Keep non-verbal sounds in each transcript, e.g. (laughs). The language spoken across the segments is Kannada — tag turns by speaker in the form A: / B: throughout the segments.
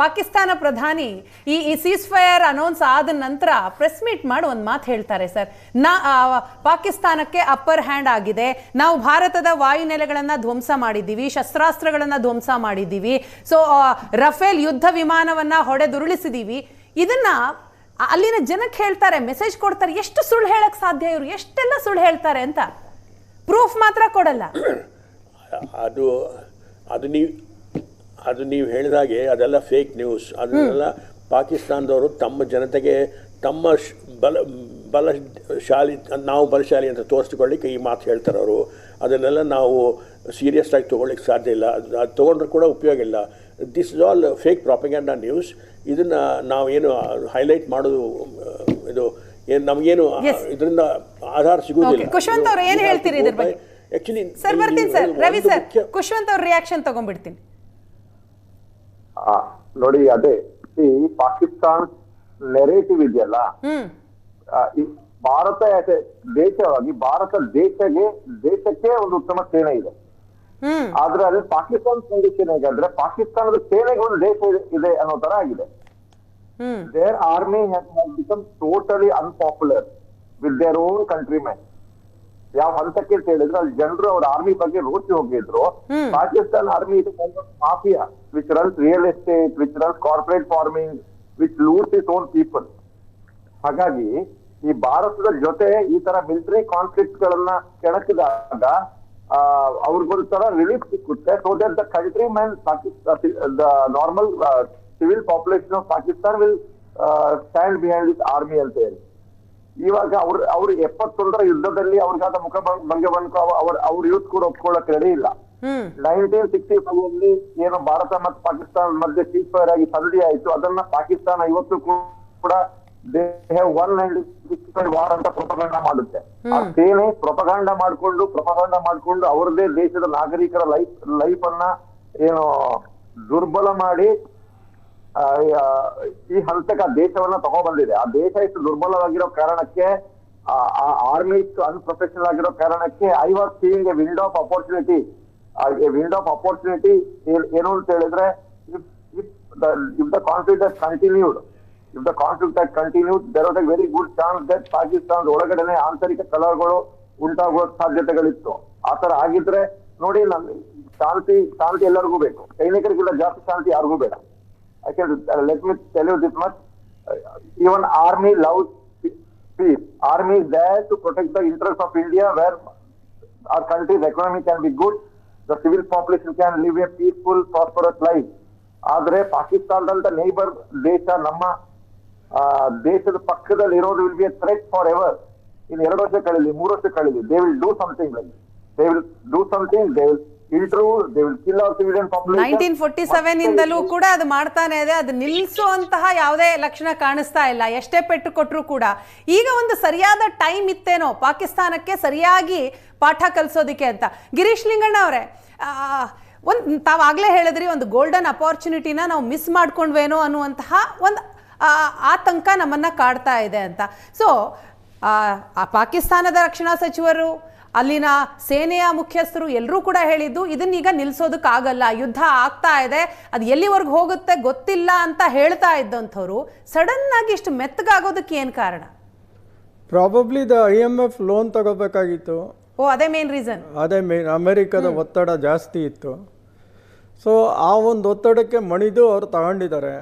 A: ಪಾಕಿಸ್ತಾನ ಪ್ರಧಾನಿ ಈ ಸೀಸ್ ಫೈರ್ ಅನೌನ್ಸ್ ಆದ ನಂತರ ಪ್ರೆಸ್ ಮೀಟ್ ಮಾಡಿ ಒಂದು ಮಾತು ಹೇಳ್ತಾರೆ ಸರ್ ನಾ ಪಾಕಿಸ್ತಾನಕ್ಕೆ ಅಪ್ಪರ್ ಹ್ಯಾಂಡ್ ಆಗಿದೆ. ನಾವು ಭಾರತದ ವಾಯುನೆಲೆಗಳನ್ನು ಧ್ವಂಸ ಮಾಡಿದ್ದೀವಿ, ಶಸ್ತ್ರಾಸ್ತ್ರಗಳನ್ನು ಧ್ವಂಸ ಮಾಡಿದ್ದೀವಿ. ಸೊ ರಫೇಲ್ ಯುದ್ಧ ವಿಮಾನವನ್ನ ಹೊಡೆದುರುಳಿಸಿದ್ದೀವಿ ಇದನ್ನ ಅಲ್ಲಿನ ಜನಕ್ಕೆ ಹೇಳ್ತಾರೆ ಮೆಸೇಜ್ ಕೊಡ್ತಾರೆ, ಎಷ್ಟು ಸುಳ್ಳು ಹೇಳಕ್ ಸಾಧ್ಯ ಇವರು? ಎಷ್ಟೆಲ್ಲ ಸುಳ್ಳು ಹೇಳ್ತಾರೆ ಅಂತ? ಪ್ರೂಫ್ ಮಾತ್ರ ಕೊಡಲ್ಲ.
B: ಅದು ಅದು ನೀವು ಅದು ನೀವು ಹೇಳಿದಾಗೆ ಅದೆಲ್ಲ ಫೇಕ್ ನ್ಯೂಸ್ ಅದನ್ನೆಲ್ಲ ಪಾಕಿಸ್ತಾನದವರು ತಮ್ಮ ಜನತೆಗೆ ತಮ್ಮ ಶ್- ಬಲ ಬಲಶಾಲಿ ನಾವು ಬಲಶಾಲಿ ಅಂತ ತೋರಿಸ್ಕೊಳ್ಳಿಕ್ಕೆ ಈ ಮಾತು ಹೇಳ್ತಾರೆ ಅವರು. ಅದನ್ನೆಲ್ಲ ನಾವು ಸೀರಿಯಸ್ ಆಗಿ ತೊಗೊಳ್ಳಿಕ್ಕೆ ಸಾಧ್ಯ ಇಲ್ಲ. ಅದು ತೊಗೊಂಡ್ರೂ ಕೂಡ ಉಪಯೋಗ ಇಲ್ಲ. This is all fake propaganda news ಇದನ್ನು ಏನು ಹೈಲೈಟ್ ಮಾಡೋದು ಇದು ಏನು ನಮಗೇನು. ಇದರಿಂದ ಆಧಾರ ಸಿಗುವುದಿಲ್ಲ.
A: Okay. ಅವರು ಏನು ಹೇಳ್ತೀರಿ ಇದ್ರ ಬಗ್ಗೆ?
B: ಆಕ್ಚುಲಿ
A: ಸರ್ ಬರ್ತೀನಿ ಸರ್ ರವಿ ಸರ್ ಖುಷ್ವಂತ್ ಅವ್ರ ರಿಯಾಕ್ಷನ್ ತಗೊಂಡ್ಬಿಡ್ತೀನಿ.
C: ನೋಡಿ ಅದೇ ಈ ಪಾಕಿಸ್ತಾನ್ ನೆರೇಟಿವ್ ಇದೆಯಲ್ಲ ಭಾರತ ದೇಶವಾಗಿ ಭಾರತ ದೇಶಗೆ ದೇಶಕ್ಕೆ ಒಂದು ಉತ್ತಮ ಸೇನೆ ಇದೆ. ಆದ್ರೆ ಅದೇ ಪಾಕಿಸ್ತಾನ ಕಂಡೀಷನ್ ಹೇಗಾದ್ರೆ ಪಾಕಿಸ್ತಾನದ ಸೇನೆಗೆ ಒಂದು ದೇಶ ಇದೆ- ಅನ್ನೋ ತರ ಆಗಿದೆ. Their army has become totally unpopular with their own countrymen. ಯಾವ ಹಂತಕ್ಕೆ ಅಂತ ಹೇಳಿದ್ರೆ ಅಲ್ಲಿ ಜನರು ಅವ್ರ ಆರ್ಮಿ ಬಗ್ಗೆ ರೋಚಿ ಹೋಗಿದ್ರು. ಪಾಕಿಸ್ತಾನ್ ಆರ್ಮಿ ಇದು mafia which runs real estate which runs corporate farming which loot is own people ಹಾಗಾಗಿ ಈ ಭಾರತದ ಜೊತೆ ಈ ತರ ಮಿಲಿಟರಿ ಕಾನ್ಫ್ಲಿಕ್ಟ್ ಗಳನ್ನ ಕೆಣಕಿದಾಗ ಅವ್ರಿಗೊಂದು ತರ ರಿಲೀಫ್ ಸಿಕ್ಕುತ್ತೆ. So that the country man the normal civil population of Pakistan will stand behind this army ಅಂತ ಹೇಳಿ. ಇವಾಗ ಅವ್ರ ಅವ್ರು ಎಪ್ಪತ್ತೊಂದರ ಯುದ್ಧದಲ್ಲಿ ಅವ್ರಿಗಾದ ಮುಖ ಭಂಗ ಬಂದು ಅವ್ರ ಅವ್ರ ಯೂತ್ ಕೂಡ ಒಪ್ಕೊಳ್ಳಕ್ ರೆಡಿ ಇಲ್ಲ. ನೈನ್ಟೀನ್ ಸಿಕ್ಸ್ಟಿ ಫೈವ್ ಅಲ್ಲಿ ಏನು ಭಾರತ ಮತ್ತು ಪಾಕಿಸ್ತಾನ ಮಧ್ಯೆ ಸೀಸ್ ಫೈರ್ ಆಗಿ ಸರಡಿ ಆಯ್ತು. ಅದನ್ನ ಪಾಕಿಸ್ತಾನ ಇವತ್ತು ಕೂಡ ದೇ ಒನ್ ವಾರ್ ಅಂತ ಪ್ರೊಪಗಾಂಡ ಮಾಡುತ್ತೆ. ಆ ಸೇನೆ ಪ್ರೊಪಗಾಂಡ ಮಾಡ್ಕೊಂಡು ಪ್ರೊಪಗಾಂಡ ಮಾಡ್ಕೊಂಡು ಅವರದೇ ದೇಶದ ನಾಗರಿಕರ ಲೈಫ್ ಲೈಫ್ ಅನ್ನ ಏನು ದುರ್ಬಲ ಮಾಡಿ ಈ ಹಂತಕ್ಕೆ ಆ ದೇಶವನ್ನ ತಗೊಬಂದಿದೆ. ಆ ದೇಶ ಇಷ್ಟು ದುರ್ಬಲವಾಗಿರೋ ಕಾರಣಕ್ಕೆ ಆರ್ಮಿ ಇಷ್ಟು ಅನ್ಪ್ರೊಫೆಷನಲ್ ಆಗಿರೋ ಕಾರಣಕ್ಕೆ I was seeing a window of opportunity window of opportunity ಏನು ಅಂತ ಹೇಳಿದ್ರೆ if the conflict has continued if the conflict has continued there was a very good chance that ಪಾಕಿಸ್ತಾನದ ಒಳಗಡೆನೆ ಆಂತರಿಕ ಕಲಹಗಳು ಉಂಟಾಗುವ ಸಾಧ್ಯತೆಗಳಿತ್ತು. ಆ ತರ ಆಗಿದ್ರೆ, ನೋಡಿ ನಮ್ ಶಾಂತಿ ಶಾಂತಿ ಎಲ್ಲರಿಗೂ ಬೇಕು. ಸೈನಿಕರಿಗಿಂತ ಜಾಸ್ತಿ ಶಾಂತಿ ಯಾರಿಗೂ ಬೇಡ. I can uh, let me tell you this much. Uh, even army loves pe- peace. Army is there to protect the interests of India, where our country's economy can be good, the civil population can live a peaceful, prosperous life. ಆದ್ರೆ ಪಾಕಿಸ್ತಾನದಂತ ನೇಬರ್ ದೇಶ ನಮ್ಮ ಆ, ದೇಶದ ಪಕ್ಕದಲ್ಲಿ ಇರೋದು will be a threat for ever ಇನ್ನು ಎರಡು ವರ್ಷ ಕಳೀಲಿ ಮೂರು ವರ್ಷ ಕಳೀಲಿ they will do something like they will do something they will
A: nineteen forty seven ಇಂದಲೂ ಕೂಡ ಅದು ಮಾಡ್ತಾನೆ ಇದೆ. ಅದು ನಿಲ್ಲಿಸುವಂತಹ ಯಾವುದೇ ಲಕ್ಷಣ ಕಾಣಿಸ್ತಾ ಇಲ್ಲ. ಎಷ್ಟೇ ಪೆಟ್ಟು ಕೊಟ್ಟರು ಕೂಡ. ಈಗ ಒಂದು ಸರಿಯಾದ ಟೈಮ್ ಇತ್ತೇನೋ ಪಾಕಿಸ್ತಾನಕ್ಕೆ ಸರಿಯಾಗಿ ಪಾಠ ಕಲಿಸೋದಿಕ್ಕೆ ಅಂತ. ಗಿರೀಶ್ ಲಿಂಗಣ್ಣ ಅವರೇ ಒಂದು ತಾವಾಗಲೇ ಹೇಳಿದ್ರಿ ಒಂದು ಗೋಲ್ಡನ್ ಅಪಾರ್ಚುನಿಟಿನ ನಾವು ಮಿಸ್ ಮಾಡ್ಕೊಂಡ್ವೇನೋ ಅನ್ನುವಂತಹ ಒಂದು ಆತಂಕ ನಮ್ಮನ್ನು ಕಾಡ್ತಾ ಇದೆ ಅಂತ. ಸೊ ಪಾಕಿಸ್ತಾನದ ರಕ್ಷಣಾ ಸಚಿವರು ಅಲ್ಲಿನ ಸೇನೆಯ ಮುಖ್ಯಸ್ಥರು ಎಲ್ಲರೂ ಕೂಡ ಹೇಳಿದ್ದು ಇದನ್ನೀಗ ನಿಲ್ಲಿಸೋದಕ್ಕಾಗಲ್ಲ ಯುದ್ಧ ಆಗ್ತಾ ಇದೆ ಅದು ಎಲ್ಲಿವರೆಗೂ ಹೋಗುತ್ತೆ ಗೊತ್ತಿಲ್ಲ ಅಂತ ಹೇಳ್ತಾ ಇದ್ದಂಥವ್ರು ಸಡನ್ ಆಗಿ ಇಷ್ಟು ಮೆತ್ತಗಾಗೋದಕ್ಕೆ ಏನು ಕಾರಣ?
D: Probably the I M F loan ತಗೋಬೇಕಾಗಿತ್ತು.
A: ಓ ಅದೇ ಮೇನ್ ರೀಸನ್
D: ಅದೇ ಮೇನ್ ಅಮೆರಿಕದ ಒತ್ತಡ ಜಾಸ್ತಿ ಇತ್ತು. ಸೊ ಆ ಒಂದು ಒತ್ತಡಕ್ಕೆ ಮಣಿದು ಅವ್ರು ತಗೊಂಡಿದ್ದಾರೆ.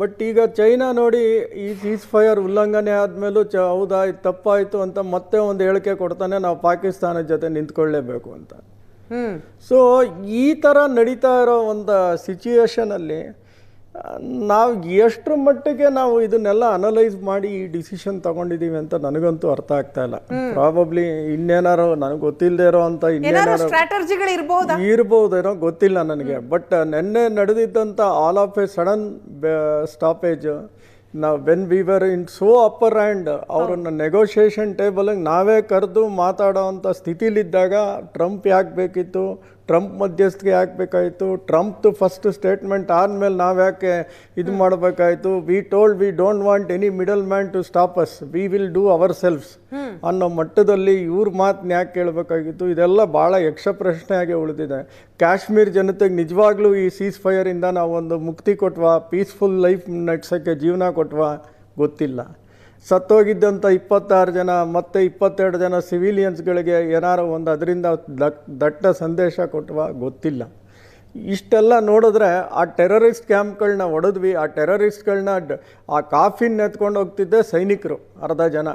D: ಬಟ್ ಈಗ ಚೈನಾ ನೋಡಿ ಈ ಸೀಸ್ ಫೈರ್ ಉಲ್ಲಂಘನೆ ಆದಮೇಲೂ ಚ ಹೌದಾ ಇದು ತಪ್ಪಾಯಿತು ಅಂತ ಮತ್ತೆ ಒಂದು ಹೇಳಿಕೆ ಕೊಡ್ತಾನೆ ನಾವು ಪಾಕಿಸ್ತಾನದ ಜೊತೆ ನಿಂತ್ಕೊಳ್ಳೇಬೇಕು ಅಂತ. ಸೊ ಈ ಥರ ನಡೀತಾ ಇರೋ ಒಂದು ಸಿಚುಯೇಷನಲ್ಲಿ ನಾವು ಎಷ್ಟರ ಮಟ್ಟಿಗೆ ನಾವು ಇದನ್ನೆಲ್ಲ ಅನಲೈಸ್ ಮಾಡಿ ಈ ಡಿಸಿಷನ್ ತಗೊಂಡಿದ್ದೀವಿ ಅಂತ ನನಗಂತೂ ಅರ್ಥ ಆಗ್ತಾ ಇಲ್ಲ. ಪ್ರಾಬಬ್ಲಿ ಇನ್ನೇನಾರು ನನಗೆ ಗೊತ್ತಿಲ್ಲದೆ ಇರೋ ಅಂತ ಇನ್ನೇನಾರು ಇರ್ಬೋದೇನೋ ಗೊತ್ತಿಲ್ಲ ನನಗೆ. ಬಟ್ ನಿನ್ನೆ ನಡೆದಿದ್ದಂಥ all of a sudden stoppage ನಾವು when we were in so upper and ಅವರನ್ನು ನೆಗೋಷಿಯೇಷನ್ ಟೇಬಲಿಗೆ ನಾವೇ ಕರೆದು ಮಾತಾಡೋ ಅಂಥ ಸ್ಥಿತಿಲಿದ್ದಾಗ ಟ್ರಂಪ್ ಯಾಕೆ ಬೇಕಿತ್ತು? ಟ್ರಂಪ್ ಮಧ್ಯಸ್ಥಿಕೆ ಹಾಕಬೇಕಾಯಿತು. ಟ್ರಂಪ್ದು ಫಸ್ಟ್ ಸ್ಟೇಟ್ಮೆಂಟ್ ಆದಮೇಲೆ ನಾವು ಯಾಕೆ ಇದು ಮಾಡಬೇಕಾಯಿತು? We told we don't want any middleman to stop us we will do ourselves ಅನ್ನೋ ಮಟ್ಟದಲ್ಲಿ ಇವ್ರ ಮಾತನ್ನ ಯಾಕೆ ಕೇಳಬೇಕಾಗಿತ್ತು ಇದೆಲ್ಲ ಭಾಳ ಯಕ್ಷ ಪ್ರಶ್ನೆಯಾಗಿ ಉಳಿದಿದೆ. ಕಾಶ್ಮೀರ್ ಜನತೆಗೆ ನಿಜವಾಗ್ಲೂ ಈ ಸೀಸ್ ಫೈರಿಂದ ನಾವು ಒಂದು ಮುಕ್ತಿ ಕೊಟ್ವಾ? ಪೀಸ್ಫುಲ್ ಲೈಫ್ ನಡೆಸೋಕ್ಕೆ ಜೀವನ ಕೊಟ್ವಾ? ಗೊತ್ತಿಲ್ಲ. ಸತ್ತೋಗಿದ್ದಂಥ ಇಪ್ಪತ್ತಾರು ಜನ, ಮತ್ತು ಇಪ್ಪತ್ತೆರಡು ಜನ ಸಿವಿಲಿಯನ್ಸ್ಗಳಿಗೆ ಏನಾರು ಒಂದು ಅದರಿಂದ ದಟ್, ದಟ್ಟ ಸಂದೇಶ ಕೊಟ್ಟುವ ಗೊತ್ತಿಲ್ಲ. ಇಷ್ಟೆಲ್ಲ ನೋಡಿದ್ರೆ ಆ ಟೆರರಿಸ್ಟ್ ಕ್ಯಾಂಪ್ಗಳನ್ನ ಹೊಡೆದ್ವಿ ಆ ಟೆರರಿಸ್ಟ್ಗಳನ್ನ ಆ ಕಾಫಿನ್ ಎತ್ಕೊಂಡು ಹೋಗ್ತಿದ್ದೆ ಸೈನಿಕರು, ಅರ್ಧ ಜನ.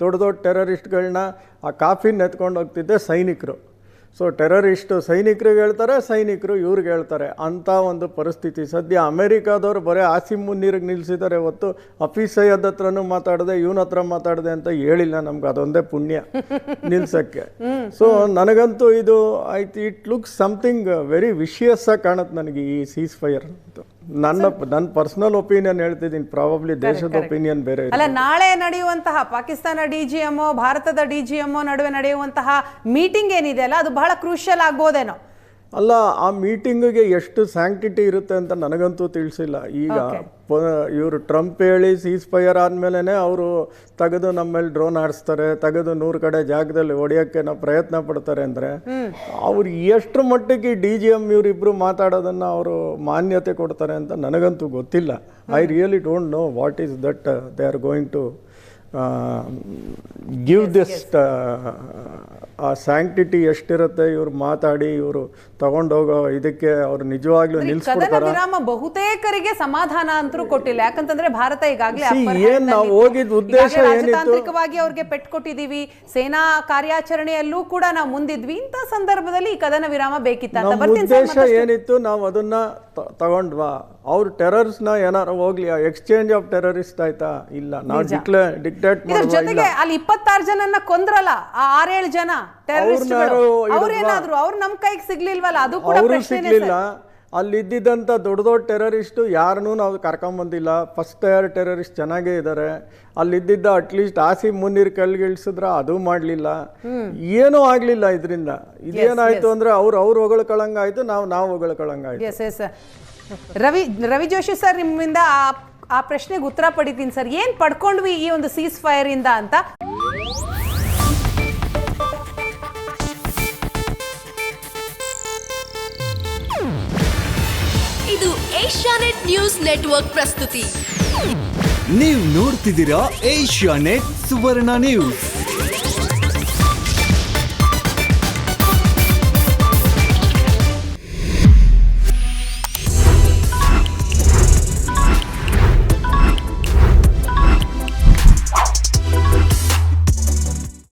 D: ದೊಡ್ಡ ದೊಡ್ಡ ಟೆರರಿಸ್ಟ್ಗಳನ್ನ ಆ ಕಾಫಿನ ಎತ್ಕೊಂಡು ಹೋಗ್ತಿದ್ದೆ ಸೈನಿಕರು. ಸೊ ಟೆರರಿಸ್ಟು ಸೈನಿಕರಿಗೆ ಹೇಳ್ತಾರೆ ಸೈನಿಕರು ಇವ್ರಿಗೆ ಹೇಳ್ತಾರೆ. ಅಂಥ ಒಂದು ಪರಿಸ್ಥಿತಿ. ಸದ್ಯ ಅಮೇರಿಕಾದವರು ಬರೀ ಆಸಿಮ್ ಮುನ್ನೀರಿಗೆ ನಿಲ್ಲಿಸಿದ್ದಾರೆ ಹೊತ್ತು. ಹಫೀಸ್ ಸೈಯದ್ ಹತ್ರನೂ ಮಾತಾಡಿದೆ ಇವನ ಹತ್ರ ಮಾತಾಡಿದೆ ಅಂತ ಹೇಳಿಲ್ಲ ನಮ್ಗೆ. ಅದೊಂದೇ ಪುಣ್ಯ ನಿಲ್ಸಕ್ಕೆ. (laughs) ಸೊ ನನಗಂತೂ ಇದು ಐತಿ ಇಟ್ ಲುಕ್ಸ್ ಸಮಥಿಂಗ್ ವೆರಿ ವಿಷಿಯಸ್ಸಾಗಿ ಕಾಣುತ್ತೆ ನನಗೆ ಈ ಸೀಸ್ ಫೈರ್ ಅಂತ. ನನ್ನ ನನ್ನ ಪರ್ಸನಲ್ ಒಪಿನಿಯನ್ ಹೇಳ್ತಿದ್ದೀನಿ. ಪ್ರಾಬಬ್ಲಿ ದೇಶದ ಒಪಿನಿಯನ್ ಬೇರೆ.
A: ಅಲ್ಲ ನಾಳೆ ನಡೆಯುವಂತಹ ಪಾಕಿಸ್ತಾನ ಡಿಜಿಎಂ ಭಾರತದ ಡಿಜಿಎಂ ನಡುವೆ ನಡೆಯುವಂತಹ ಮೀಟಿಂಗ್ ಏನಿದೆ ಅಲ್ಲ ಅದು ಬಹಳ ಕ್ರೂಷಿಯಲ್ ಆಗ್ಬೋದೇನೋ.
D: ಅಲ್ಲ ಆ ಮೀಟಿಂಗಿಗೆ ಎಷ್ಟು ಸ್ಯಾಂಕ್ಟಿಟಿ ಇರುತ್ತೆ ಅಂತ ನನಗಂತೂ ತಿಳಿಸಿಲ್ಲ. ಈಗ ಇವರು ಟ್ರಂಪ್ ಹೇಳಿ ಸೀಸ್ ಫೈರ್ ಆದಮೇಲೆ ಅವರು ತೆಗೆದು ನಮ್ಮ ಮೇಲೆ ಡ್ರೋನ್ ಆಡಿಸ್ತಾರೆ ತೆಗೆದು ನೂರು ಕಡೆ ಜಾಗದಲ್ಲಿ ಹೊಡೆಯೋಕ್ಕೆ ನಾವು ಪ್ರಯತ್ನ ಪಡ್ತಾರೆ ಅಂದರೆ ಅವ್ರು ಎಷ್ಟು ಮಟ್ಟಿಗೆ ಡಿ ಜಿ ಎಂ ಇವರಿಬ್ಬರು ಮಾತಾಡೋದನ್ನು ಅವರು ಮಾನ್ಯತೆ ಕೊಡ್ತಾರೆ ಅಂತ ನನಗಂತೂ ಗೊತ್ತಿಲ್ಲ. I really don't know what is that they are going to give this ಆ ಸ್ಯಾಂಕ್ಟಿಟಿ ಎಷ್ಟಿರುತ್ತೆ ಇವರು ಮಾತಾಡಿ ಇವರು ತಗೊಂಡೋಗೋ ಇದಕ್ಕೆ ಅವ್ರು ನಿಜವಾಗ್ಲೂ ನಿಲ್ಸ್ಕೊಡ್ತಾರ?
A: ವಿರಾಮ ಬಹುತೇಕರಿಗೆ ಸಮಾಧಾನ ಅಂತೂ ಕೊಟ್ಟಿಲ್ಲ. ಯಾಕಂತಂದ್ರೆ ಭಾರತ ಈಗಾಗಲೇ
D: ಏನ್ ನಾವು ಹೋಗಿದ್ ಉದ್ದೇಶ
A: ಏನಿತ್ತುವಾಗಿ ಅವ್ರಿಗೆ ಪೆಟ್ ಕೊಟ್ಟಿದೀವಿ. ಸೇನಾ ಕಾರ್ಯಾಚರಣೆಯಲ್ಲೂ ಕೂಡ ನಾವು ಮುಂದಿದ್ವಿ. ಇಂಥ ಸಂದರ್ಭದಲ್ಲಿ ಈ ಕದನ ವಿರಾಮ ಬೇಕಿತ್ತ
D: ಉದ್ದೇಶ ಏನಿತ್ತು? ನಾವು ಅದನ್ನ ತಗೊಂಡ್ವಾ ಅವ್ರ ಟೆರರ್ಸ್ನ ಏನಾರು ಹೋಗ್ಲಿ ಎಕ್ಸ್ಚೇಂಜ್ ಆಫ್ ಟೆರರಿಸ್ಟ್ ಆಯ್ತಾ? ಇಲ್ಲ. ನಾವು ಡಿಕ್ಲೇ ಡಿಕ್ಟೇಟ್
A: ಇದ್ರ ಜೊತೆಗೆ ಅಲ್ಲಿ ಇಪ್ಪತ್ತಾರು ಜನನ್ನ ಕೊಂದ್ರಲ್ಲ ಆ ಆರೇಳು ಜನ ಟೆರರಿಸ್ಟ್ಗಳು ಅವ್ರೇನಾದ್ರು ಅವ್ರು ನಮ್ ಕೈಗೆ ಸಿಗ್ಲಿಲ್ವಲ್ಲ? ಅದು ಕೂಡ
D: ಅವರು ಸಿಗ್ಲಿಲ್ಲ. ಅಲ್ಲಿ ಇದ್ದಿದ್ದಂಥ ದೊಡ್ಡ ದೊಡ್ಡ ಟೆರರಿಸ್ಟು ಯಾರನ್ನೂ ನಾವು ಕರ್ಕೊಂಬಂದಿಲ್ಲ. ಫಸ್ಟ್ ಟೈರ್ ಟೆರರಿಸ್ಟ್ ಚೆನ್ನಾಗೇ ಇದ್ದಾರೆ ಅಲ್ಲಿದ್ದಿದ್ದ ಅಟ್ಲೀಸ್ಟ್ ಆಸಿ ಮುನ್ನೀರ್ ಕಲ್ಗಿಳಿಸಿದ್ರ ಅದು ಮಾಡಲಿಲ್ಲ. ಏನೂ ಆಗಲಿಲ್ಲ ಇದರಿಂದ. ಇದೇನಾಯ್ತು ಅಂದ್ರೆ ಅವ್ರು ಅವ್ರು ಹೊಗಳ್ಕೊಳಂಗಾಯ್ತು ನಾವು ನಾವು
A: ಎಸ್ ರವಿ ರವಿ ಜೋಶಿ ಸರ್ ನಿಮ್ಮಿಂದ ಆ- ಪ್ರಶ್ನೆಗೆ ಉತ್ತರ ಪಡಿತೀನಿ ಸರ್. ಏನ್ ಪಡ್ಕೊಂಡ್ವಿ ಈ ಒಂದು ಸೀಸ್ ಫೈರ್ ಇಂದ ಅಂತ?
E: ಇದು ಏಷ್ಯಾನೆಟ್ ನ್ಯೂಸ್ ನೆಟ್ವರ್ಕ್ ಪ್ರಸ್ತುತಿ.
F: ನೀವು ನೋಡ್ತಿದ್ದೀರಾ ಏಷ್ಯಾನೆಟ್ ಸುವರ್ಣ ನ್ಯೂಸ್.